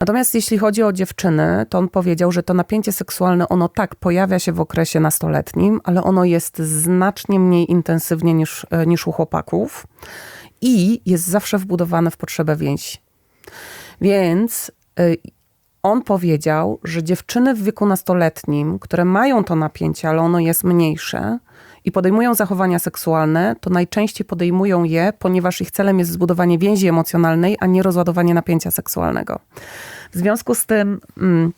Natomiast jeśli chodzi o dziewczyny, to on powiedział, że to napięcie seksualne, ono tak pojawia się w okresie nastoletnim, ale ono jest znacznie mniej intensywnie niż, e, niż u chłopaków i jest zawsze wbudowane w potrzebę więzi. Więc y, on powiedział, że dziewczyny w wieku nastoletnim, które mają to napięcie, ale ono jest mniejsze i podejmują zachowania seksualne, to najczęściej podejmują je, ponieważ ich celem jest zbudowanie więzi emocjonalnej, a nie rozładowanie napięcia seksualnego. W związku z tym. Mm,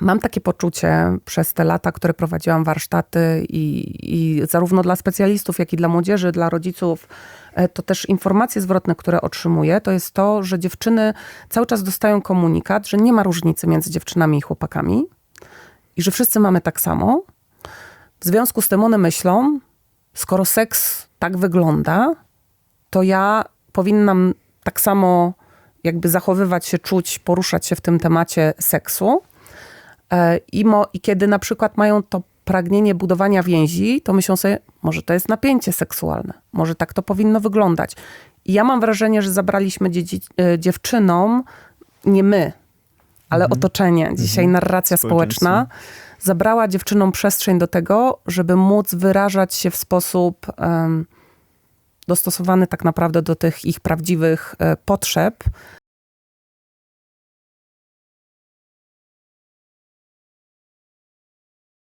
Mam takie poczucie przez te lata, które prowadziłam warsztaty i, i, zarówno dla specjalistów, jak i dla młodzieży, dla rodziców, e, to też informacje zwrotne, które otrzymuję, to jest to, że dziewczyny cały czas dostają komunikat, że nie ma różnicy między dziewczynami i chłopakami i że wszyscy mamy tak samo. W związku z tym one myślą, skoro seks tak wygląda, to ja powinnam tak samo jakby zachowywać się, czuć, poruszać się w tym temacie seksu. E, I, mo, I kiedy na przykład mają to pragnienie budowania więzi, to myślą sobie, może to jest napięcie seksualne, może tak to powinno wyglądać. I ja mam wrażenie, że zabraliśmy e, dziewczynom, nie my, ale mhm. otoczenie, dzisiaj mhm. narracja społeczna, zabrała dziewczynom przestrzeń do tego, żeby móc wyrażać się w sposób um, dostosowany tak naprawdę do tych ich prawdziwych e, potrzeb,